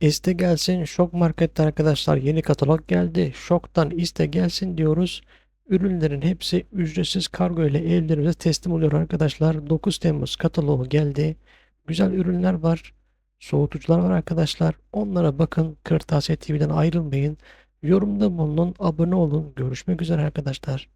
İste gelsin Şok Market'te arkadaşlar yeni katalog geldi. Şok'tan iste gelsin diyoruz. Ürünlerin hepsi ücretsiz kargo ile evlerimize teslim oluyor arkadaşlar. 9 Temmuz kataloğu geldi. Güzel ürünler var. Soğutucular var arkadaşlar. Onlara bakın. Kırtasiye TV'den ayrılmayın. Yorumda bulunun. Abone olun. Görüşmek üzere arkadaşlar.